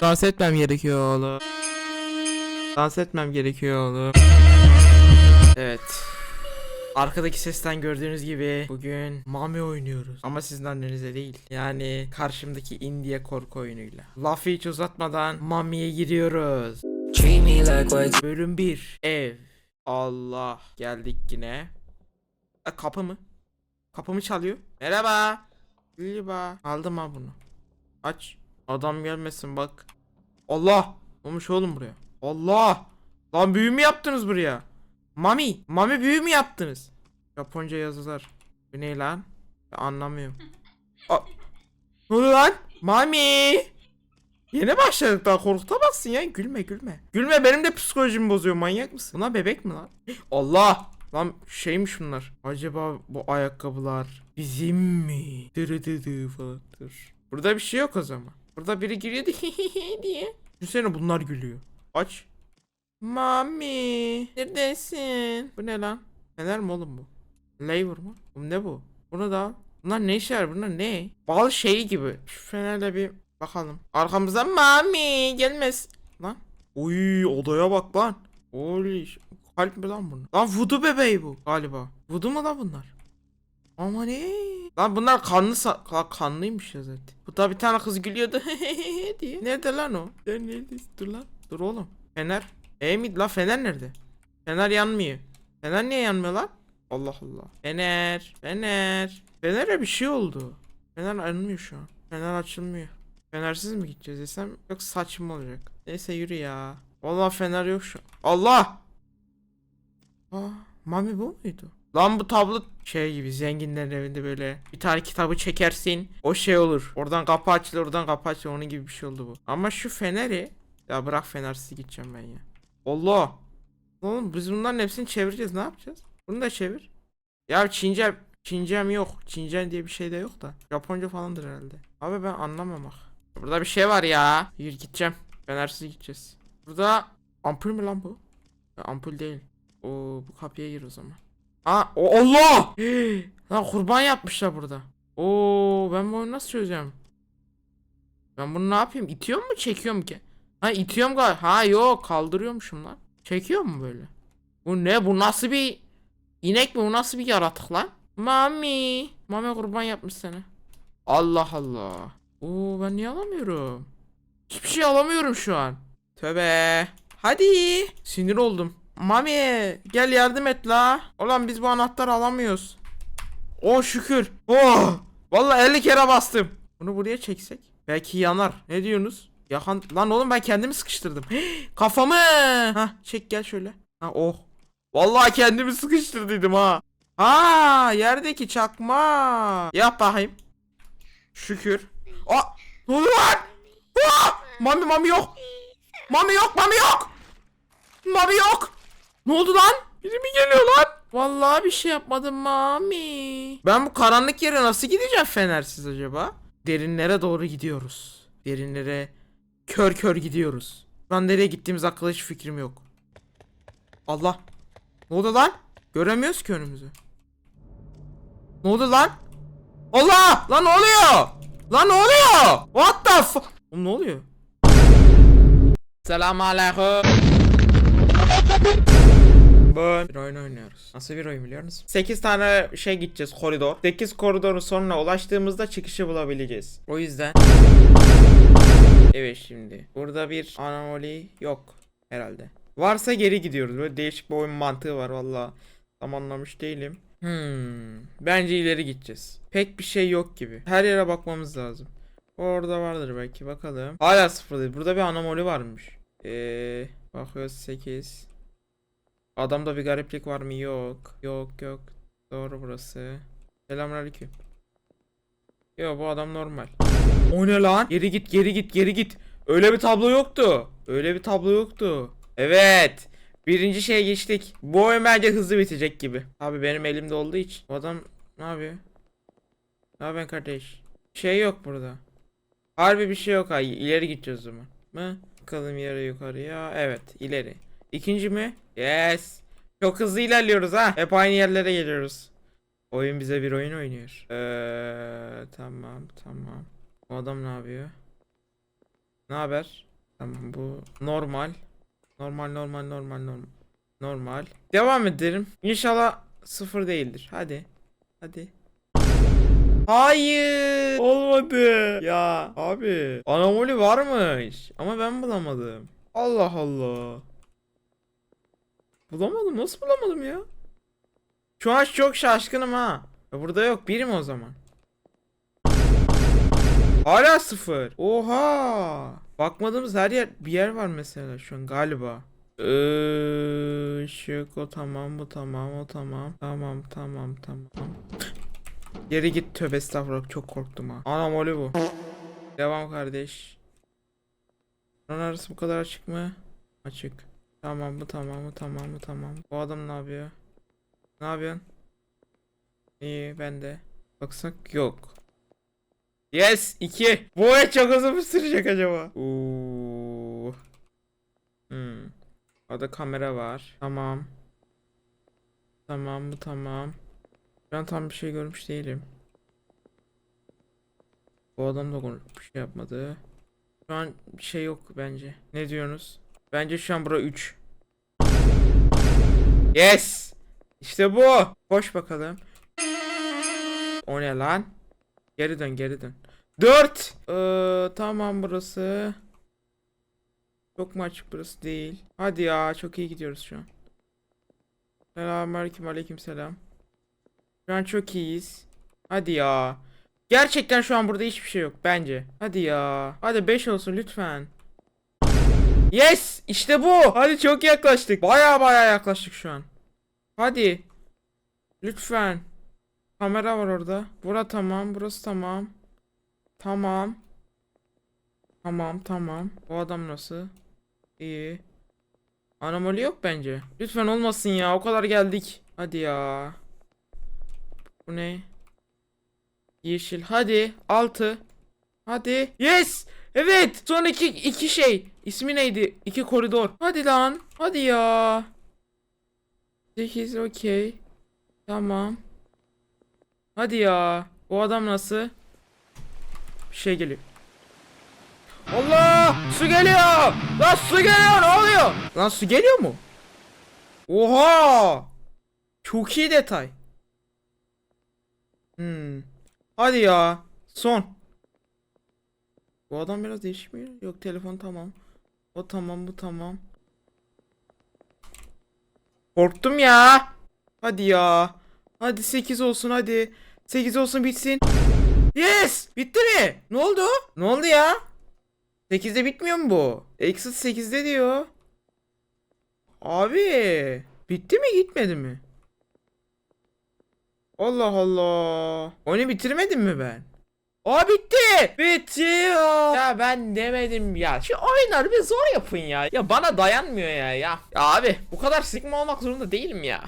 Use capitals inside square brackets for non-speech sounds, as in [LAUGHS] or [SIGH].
Dans etmem gerekiyor oğlum. Dans etmem gerekiyor oğlum. Evet. Arkadaki sesten gördüğünüz gibi bugün Mami oynuyoruz. Ama sizin annenize değil. Yani karşımdaki India korku oyunuyla. Lafı hiç uzatmadan Mami'ye giriyoruz. Bölüm 1. Ev. Allah. Geldik yine. E, kapı mı? Kapı mı çalıyor? Merhaba. Merhaba. Aldım ha bunu. Aç. Adam gelmesin bak. Allah. Olmuş oğlum buraya. Allah. Lan büyü mü yaptınız buraya? Mami. Mami büyü mü yaptınız? Japonca yazılar. Bu ne lan? Ben anlamıyorum. A ne oluyor lan? Mami. Yeni başladık daha korkutamazsın ya. Gülme gülme. Gülme benim de psikolojimi bozuyor. Manyak mısın? Bunlar bebek mi lan? Allah. Lan şeymiş bunlar. Acaba bu ayakkabılar bizim mi? Dırı dı falan. Dur. Burada bir şey yok o zaman. Burada biri giriyor [LAUGHS] diye. Düşünsene bunlar gülüyor. Aç. Mami. Neredesin? Bu ne lan? Neler mi oğlum bu? Labor mu? Bu ne bu? Bunu da. Bunlar ne işler? Bunlar ne? Bal şeyi gibi. Şu fenerle bir bakalım. Arkamızdan mami gelmez. Lan. Uy odaya bak lan. Holy Kalp mi lan bunlar? Lan vudu bebeği bu galiba. Vudu mu lan bunlar? Ama ne? Lan bunlar kanlı Ka- kanlıymış ya zaten. Bu da bir tane kız gülüyordu [LAUGHS] diye. Nerede lan o? Sen neredesin? Dur lan. Dur oğlum. Fener. E mi? Lan fener nerede? Fener yanmıyor. Fener niye yanmıyor lan? Allah Allah. Fener. Fener. Fener'e bir şey oldu. Fener yanmıyor şu an. Fener açılmıyor. Fenersiz mi gideceğiz desem yok saçma olacak. Neyse yürü ya. Vallahi fener yok şu. Allah! Aa, Mami bu muydu? Lan bu tablo şey gibi zenginlerin evinde böyle bir tane kitabı çekersin o şey olur. Oradan kapı açılır oradan kapı açılır onun gibi bir şey oldu bu. Ama şu feneri ya bırak fenersiz gideceğim ben ya. Allah! Oğlum biz bunların hepsini çevireceğiz ne yapacağız? Bunu da çevir. Ya Çince Çincem yok. Çincem diye bir şey de yok da. Japonca falandır herhalde. Abi ben anlamamak. Burada bir şey var ya. Yürü gideceğim. Fenersiz gideceğiz. Burada ampul mü lan bu? Ya, ampul değil. Oo bu kapıya gir o zaman. Aa Allah! [GASPS] lan kurban yapmışlar burada. Oo ben bu oyunu nasıl çözeceğim? Ben bunu ne yapayım? İtiyor mu çekiyor mu ki? Ha itiyorum galiba. Ha yok kaldırıyormuşum lan. Çekiyor mu böyle? Bu ne? Bu nasıl bir inek mi? Bu nasıl bir yaratık lan? Mami. Mami kurban yapmış seni. Allah Allah. Oo ben niye alamıyorum? Hiçbir şey alamıyorum şu an. Tövbe. Hadi. Sinir oldum. Mami gel yardım et la. Ulan biz bu anahtarı alamıyoruz. Oh şükür. Oh. Vallahi 50 kere bastım. Bunu buraya çeksek. Belki yanar. Ne diyorsunuz? Yakan... Lan oğlum ben kendimi sıkıştırdım. [GASPS] Kafamı. Ha çek gel şöyle. Ha oh. Vallahi kendimi sıkıştırdıydım ha. Ha yerdeki çakma. Yap bakayım. Şükür. Aa ne oluyor lan? Aa, mami mami yok. Mami yok mami yok. Mami yok. Ne oldu lan? Biri mi geliyor lan? Vallahi bir şey yapmadım mami. Ben bu karanlık yere nasıl gideceğim fenersiz acaba? Derinlere doğru gidiyoruz. Derinlere kör kör gidiyoruz. Ben nereye gittiğimiz hakkında hiç fikrim yok. Allah. Ne oldu lan? Göremiyoruz ki önümüzü. Ne oldu lan? Allah! Lan ne oluyor? Lan ne oluyor? What the fuck? Oğlum ne oluyor? Selamun aleyküm. Bugün bir oyun oynuyoruz. Nasıl bir oyun biliyor musun? 8 tane şey gideceğiz koridor. 8 koridorun sonuna ulaştığımızda çıkışı bulabileceğiz. O yüzden Evet şimdi. Burada bir anomali yok herhalde. Varsa geri gidiyoruz. Böyle değişik bir oyun mantığı var valla. Tam anlamış değilim. Hmm. Bence ileri gideceğiz. Pek bir şey yok gibi. Her yere bakmamız lazım. Orada vardır belki bakalım. Hala sıfır değil. Burada bir anomali varmış. Eee bakıyoruz 8. Adamda bir gariplik var mı? Yok. Yok yok. Doğru burası. Selamünaleyküm. Yo bu adam normal. O ne lan? Geri git geri git geri git. Öyle bir tablo yoktu. Öyle bir tablo yoktu. Evet. Birinci şeye geçtik. Bu oyun bence hızlı bitecek gibi. Abi benim elimde olduğu için. Bu adam ne yapıyor? Ne yapıyorsun kardeş? Şey yok burada. Harbi bir şey yok ay. İleri gideceğiz o zaman. Mı? Bakalım yere yukarıya. Evet ileri. İkinci mi? Yes. Çok hızlı ilerliyoruz ha. Hep aynı yerlere geliyoruz. Oyun bize bir oyun oynuyor. Eee tamam tamam. Bu adam ne yapıyor? Ne haber? Tamam bu normal. Normal normal normal normal. Normal. Devam ederim. İnşallah sıfır değildir. Hadi. Hadi. Hayır. Olmadı. Ya abi. Anomali varmış. Ama ben bulamadım. Allah Allah. Bulamadım. Nasıl bulamadım ya? Şu an çok şaşkınım ha. Burada yok. Birim o zaman. Hala sıfır. Oha. Bakmadığımız her yer bir yer var mesela şu an galiba. Işık o tamam bu tamam o tamam. Tamam tamam tamam. Geri git tövbe estağfurullah çok korktum ha. Anam öyle bu. Devam kardeş. Buranın arası bu kadar açık mı? Açık. Tamam bu tamam bu tamam bu tamam. Bu adam ne yapıyor? Ne yapıyorsun? İyi ben de. Baksak yok. Yes 2. Bu oyun çok uzun mu sürecek acaba? Oo. Hmm. Orada kamera var. Tamam. Tamam bu tamam. Ben tam bir şey görmüş değilim. Bu adam da bir şey yapmadı. Şu an bir şey yok bence. Ne diyorsunuz? Bence şu an bura 3. Yes! İşte bu. Koş bakalım. O ne lan? Geri dön geri dön. 4. Ee, tamam burası. Çok mu açık burası değil. Hadi ya çok iyi gidiyoruz şu an. Selamünaleyküm aleyküm selam. Şu an çok iyiyiz. Hadi ya. Gerçekten şu an burada hiçbir şey yok bence. Hadi ya. Hadi 5 olsun lütfen. Yes! İşte bu. Hadi çok yaklaştık. Baya baya yaklaştık şu an. Hadi. Lütfen. Kamera var orada. Bura tamam. Burası tamam. Tamam. Tamam tamam. Bu adam nasıl? İyi. Anomali yok bence. Lütfen olmasın ya. O kadar geldik. Hadi ya. Bu ne? Yeşil. Hadi. Altı. Hadi. Yes. Evet. Son iki, iki şey. İsmi neydi? İki koridor. Hadi lan. Hadi ya. 8 okey. Tamam. Hadi ya. O adam nasıl? Bir şey geliyor. Allah! Su geliyor! Lan su geliyor ne oluyor? Lan su geliyor mu? Oha! Çok iyi detay. Hmm. Hadi ya. Son. Bu adam biraz değişik mi? Yok telefon tamam. O tamam bu tamam. Korktum ya. Hadi ya. Hadi 8 olsun hadi. 8 olsun bitsin. Yes! Bitti mi? Ne oldu? Ne oldu ya? 8'de bitmiyor mu bu? Exit 8'de diyor. Abi. Bitti mi gitmedi mi? Allah Allah. Onu bitirmedim mi ben? Aa bitti. Bitti ya. Ya ben demedim ya. Şu oyunları bir zor yapın ya. Ya bana dayanmıyor ya ya. Ya abi bu kadar sigma olmak zorunda değilim ya.